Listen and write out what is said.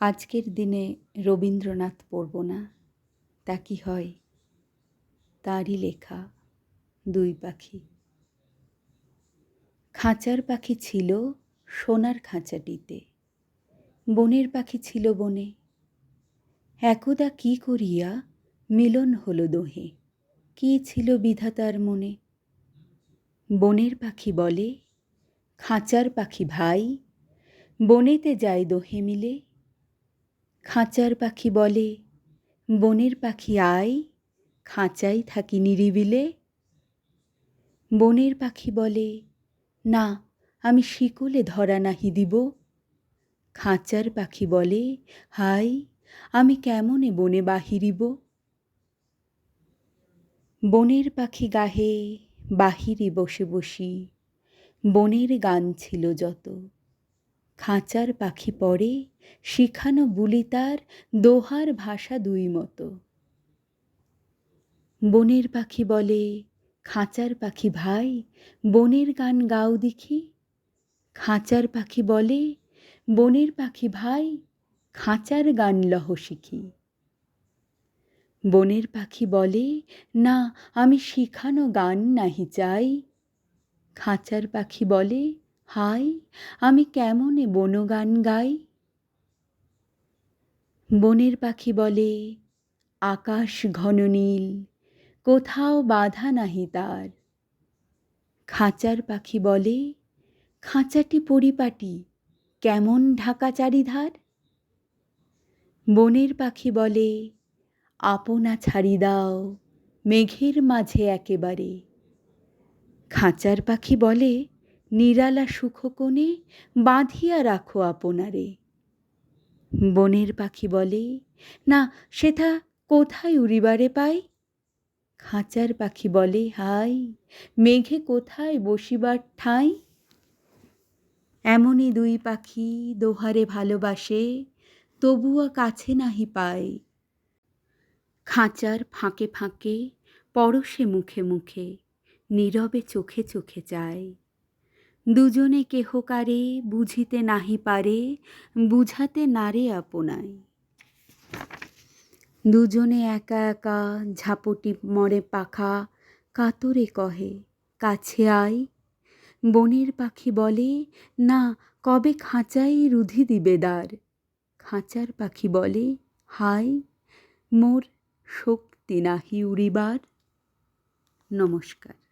আজকের দিনে রবীন্দ্রনাথ পড়ব না। তা কি হয়? তারই লেখা দুই পাখি। খাঁচার পাখি ছিল সোনার খাঁচাটিতে। বনের পাখি ছিল বনে। একদা কি করিয়া মিলন হলো দোহে? কি ছিল বিধাতার মনে? বনের পাখি বলে, খাঁচার পাখি ভাই, বনেতে যায় দোহে মিলে। খাঁচার পাখি বলে, বনের পাখি আয় খাঁচাই থাকি নিরিবিলে। বনের পাখি বলে, না, আমি শিকলে ধরা নাহি দিব। খাঁচার পাখি বলে হাই আমি কেমনে বনে বাহিরিব? বনের পাখি গাহে বাহিরে বসে বসি, বনের গান ছিল যত। খাঁচার পাখি পড়ে, শিখানো বুলি তার দোহার ভাষা দুই মতো। বনের পাখি বলে, খাঁচার পাখি ভাই, বনের গান গাও দেখি। খাঁচার পাখি বলে, বনের পাখি ভাই, খাঁচার গান লহ শিখি। বনের পাখি বলে, না, আমি শিখানো গান নাহি চাই। খাঁচার পাখি বলে হাই, আমি কেমনে বনগান গাই? বনের পাখি বলে, আকাশ ঘন নীল, কোথাও বাধা নাহি তার। খাঁচার পাখি বলে, খাঁচাটি পরিপাটি, কেমন ঢাকা চারিধার? বনের পাখি বলে, আপনা ছাড়ি দাও, মেঘের মাঝে একেবারে। খাঁচার পাখি বলে নিরালা সুখকোণে বাঁধিয়া রাখো আপনারে। বনের পাখি বলে, না, সেথা কোথায় উড়িবারে পাই? খাঁচার পাখি বলে, হাই, মেঘে কোথায় বসিবার ঠাঁই? এমনই দুই পাখি দোহারে ভালোবাসে, তবুও কাছে নাহি পায়। খাঁচার ফাঁকে ফাঁকে পরশে মুখে মুখে, নীরবে চোখে চোখে যায়। দুজনে কেহকারে বুঝিতে নাহি পারে, বুঝাতে নারে আপনায় দুজনে একা একা ঝাপটি মরে পাখা, কাতরে কহে, কাছে আয়। বনের পাখি বলে, না, কবে খাঁচাই রুধি দিবে দ্বার? খাঁচার পাখি বলে, হাই, মোর শক্তি নাহি উড়িবার। নমস্কার।